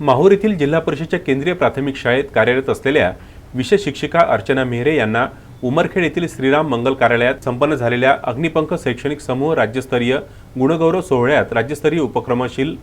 माहूर येथील जिल्हा परिषदच्या केंद्रीय प्राथमिक शाळेत कार्यरत असलेल्या विशेष शिक्षिका अर्चना मेहरे यांना उमरखेड येथील श्रीराम मंगल कार्यालयात संपन्न झालेल्या अग्निपंख शैक्षणिक समूह राज्यस्तरीय गुणगौरव सोहळ्यात राज्यस्तरीय उपक्रमशील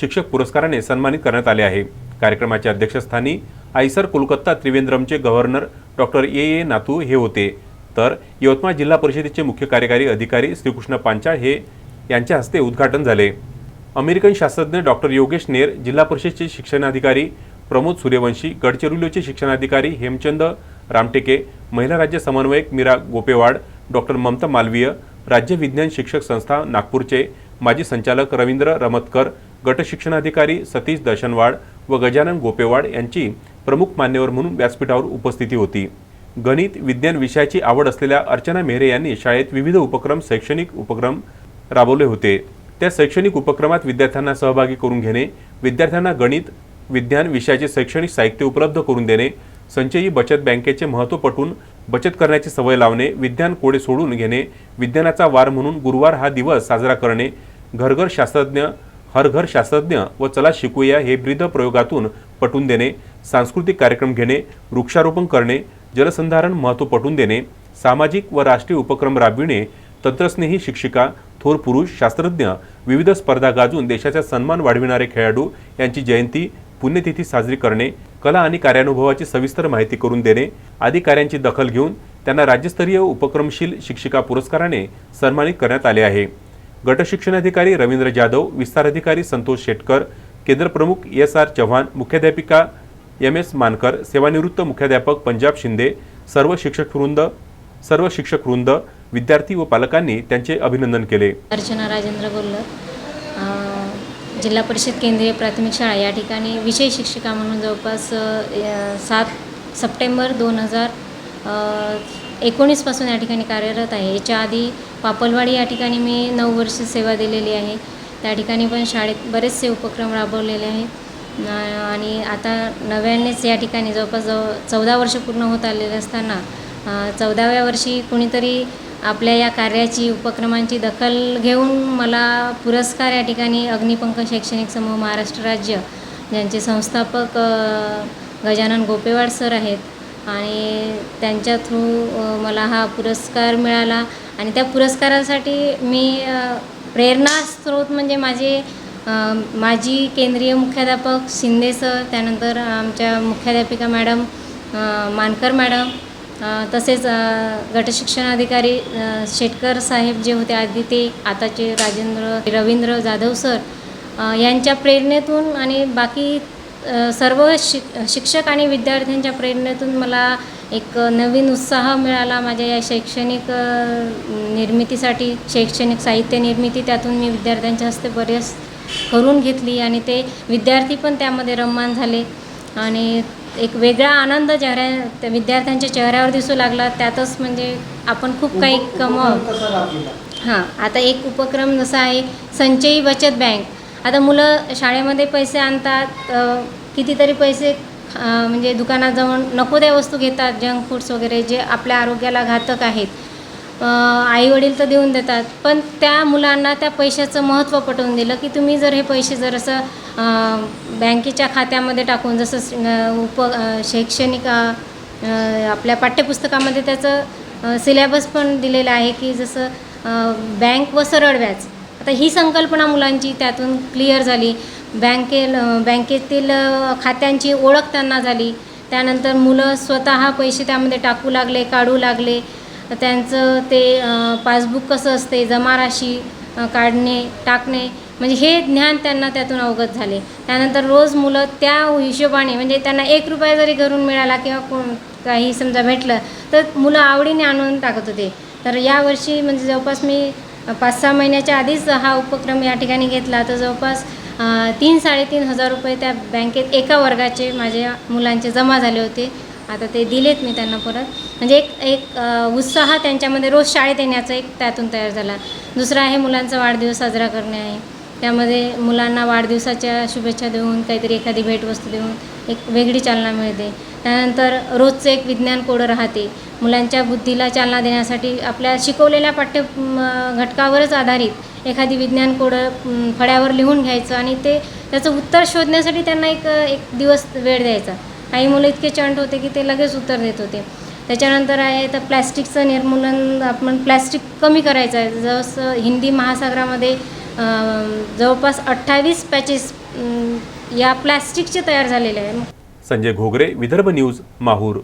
शिक्षक पुरस्काराने सन्मानित करण्यात आले आहे. कार्यक्रमाच्या अध्यक्षस्थानी IISER Kolkata त्रिवेंद्रमचे governor doctor A. A. Natu हे होते. तर यवतमाळ जिल्हा परिषदेचे मुख्य कार्यकारी अधिकारी श्रीकृष्ण पांचाळ हे यांच्या हस्ते उद्घाटन झाले. अमेरिकन शास्त्रज्ञ डॉक्टर योगेश नेर जिल्हा परिषदचे शिक्षणाधिकारी प्रमोद सूर्यवंशी गडचिरोलीचे शिक्षणाधिकारी हेमचंद रामटेके महिला राज्य समन्वयक मीरा गोपेवाड डॉक्टर ममता मालवीय राज्य विज्ञान शिक्षक संस्था नागपूरचे माजी संचालक रवींद्र रमतकर गट शिक्षणाधिकारी सतीश दर्शनवाड व गजानन गोपेवाड यांची प्रमुख मान्यवर म्हणून व्यासपीठावर उपस्थिती होती. गणित विज्ञान विषयाची आवड असलेल्या अर्चना मेहरे यांनी शाळेत विविध उपक्रम शैक्षणिक उपक्रम राबवले होते. त्या शैक्षणिक उपक्रमात विद्यार्थ्यांना सहभागी करून घेणे विद्यार्थ्यांना गणित विज्ञान विषयाचे शैक्षणिक साहित्य उपलब्ध करून देणे संचयी बचत बँकेचे महत्त्व पटवून बचत करण्याची सवय लावणे विज्ञान कोडे सोडून घेणे विज्ञानाचा वार म्हणून गुरुवार हा दिवस साजरा करणे घरघर शास्त्रज्ञ हरघर शास्त्रज्ञ व चला शिकूया हे ब्रीद प्रयोगातून पटवून देणे सांस्कृतिक कार्यक्रम घेणे वृक्षारोपण करणे जलसंधारण महत्त्व पटवून देणे सामाजिक व राष्ट्रीय उपक्रम राबविणे तंत्रस्नेही शिक्षिका थोर पुरुष शास्त्रज्ञ विविध स्पर्धा गाजून देशाचा सन्मान वाढविणारे खेळाडू यांची जयंती पुण्यतिथी साजरी करणे कला आणि कार्यानुभवाची सविस्तर माहिती करून देणे आदी कार्यांची दखल घेऊन त्यांना राज्यस्तरीय उपक्रमशील शिक्षिका पुरस्काराने सन्मानित करण्यात आले आहे. गटशिक्षणाधिकारी रवींद्र जाधव विस्तार अधिकारी संतोष शेटकर केंद्रप्रमुख एस आर चव्हाण मुख्याध्यापिका एम एस मानकर सेवानिवृत्त मुख्याध्यापक पंजाब शिंदे सर्व शिक्षक वृंद सर्व शिक्षक वृंद विद्यार्थी व पालकांनी त्यांचे अभिनंदन केले. अर्चना राजेंद्र गोल्लर जिल्हा परिषद केंद्रीय प्राथमिक शाळा. या ठिकाणी विषय शिक्षिका म्हणून जवळपास सात सप्टेंबर दोन हजार एकोणीसपासून या ठिकाणी कार्यरत आहे. याच्या आधी पापलवाडी या ठिकाणी मी नऊ वर्ष सेवा दिलेली आहे. त्या ठिकाणी पण शाळेत बरेचसे उपक्रम राबवलेले आहेत आणि आता नव्यानेच या ठिकाणी जवळपास जवळ चौदा वर्ष पूर्ण होत आलेले असताना चौदाव्या वर्षी कुणीतरी आपल्या या कार्याची उपक्रमांची दखल घेऊन मला पुरस्कार या ठिकाणी अग्निपंख शैक्षणिक समूह महाराष्ट्र राज्य ज्यांचे संस्थापक गजानन गोपेवाड सर आहेत आणि त्यांच्या थ्रू मला हा पुरस्कार मिळाला आणि त्या पुरस्कारासाठी मी प्रेरणा स्रोत म्हणजे माझे माजी केंद्रीय मुख्याध्यापक शिंदे सर त्यानंतर आमच्या मुख्याध्यापिका मॅडम मानकर मॅडम तसेच गटशिक्षणाधिकारी शेटकर साहेब जे होते आधी ते आताचे राजेंद्र रवींद्र जाधव सर यांच्या प्रेरणेतून आणि बाकी सर्व शिक शिक्षक आणि विद्यार्थ्यांच्या प्रेरणेतून मला एक नवीन उत्साह मिळाला माझ्या या शैक्षणिक निर्मितीसाठी. शैक्षणिक साहित्य निर्मिती त्यातून मी विद्यार्थ्यांच्या हस्ते बरेच करून घेतली आणि ते विद्यार्थी पण त्यामध्ये रममान झाले. आणि एक वेगळा आनंद चेहऱ्या त्या विद्यार्थ्यांच्या चेहऱ्यावर दिसू लागला. त्यातच म्हणजे आपण खूप काही कमव हां आता एक उपक्रम जसा आहे संचयी बचत बँक. आता मुलं शाळेमध्ये पैसे आणतात कितीतरी पैसे म्हणजे दुकानात जाऊन नको त्या वस्तू घेतात जंक फूड्स वगैरे जे आपल्या आरोग्याला घातक आहेत. आई वडील तर देऊन देतात पण त्या मुलांना त्या पैशाचं महत्त्व पटवून दिलं की तुम्ही जर हे पैसे जर असं बँकेच्या खात्यामध्ये टाकून जसं उप शैक्षणिक आपल्या पाठ्यपुस्तकामध्ये त्याचं सिलेबस पण दिलेलं आहे की जसं बँक व सरळ व्याज. आता ही संकल्पना मुलांची त्यातून क्लिअर झाली. बँके बँकेतील खात्यांची ओळख त्यांना झाली. त्यानंतर मुलं स्वतः पैसे त्यामध्ये टाकू लागले काढू लागले. त्यांचं ते पासबुक कसं असते जमाराशी राशी काढणे टाकणे म्हणजे हे ज्ञान त्यांना त्यातून अवगत झाले. त्यानंतर रोज मुलं त्या हिशोबाने म्हणजे त्यांना एक रुपया जरी घरून मिळाला किंवा कोण काही समजा भेटलं तर मुलं आवडीने आणून टाकत होते. तर यावर्षी म्हणजे जवळपास मी पाच सहा महिन्याच्या आधीच हा उपक्रम या ठिकाणी घेतला. तर जवळपास तीन साडेतीन हजार रुपये त्या बँकेत एका वर्गाचे माझ्या मुलांचे जमा झाले होते. आता ते दिलेत मी त्यांना परत. म्हणजे एक एक उत्साह त्यांच्यामध्ये रोज शाळेत येण्याचा एक त्यातून तयार झाला. दुसरा आहे मुलांचा वाढदिवस साजरा करणे आहे. त्यामध्ये मुलांना वाढदिवसाच्या शुभेच्छा देऊन काहीतरी एखादी भेटवस्तू देऊन एक वेगळी चालना मिळते. त्यानंतर रोजचं एक विज्ञान कोडं राहते. मुलांच्या बुद्धीला चालना देण्यासाठी आपल्या शिकवलेल्या पाठ्य घटकावरच आधारित एखादी विज्ञान कोडं फळ्यावर लिहून घ्यायचं आणि ते त्याचं उत्तर शोधण्यासाठी त्यांना एक एक दिवस वेळ द्यायचा. काही मुलं इतके चंट होते की ते लगेच उत्तर देत होते. त्याच्यानंतर आहे तर प्लॅस्टिकचं निर्मूलन आपण प्लॅस्टिक कमी करायचं आहे. जसं हिंदी महासागरामध्ये जवळपास अठ्ठावीस पॅचेस या प्लॅस्टिकचे तयार झालेले आहे. संजय घोगरे विदर्भ न्यूज माहूर.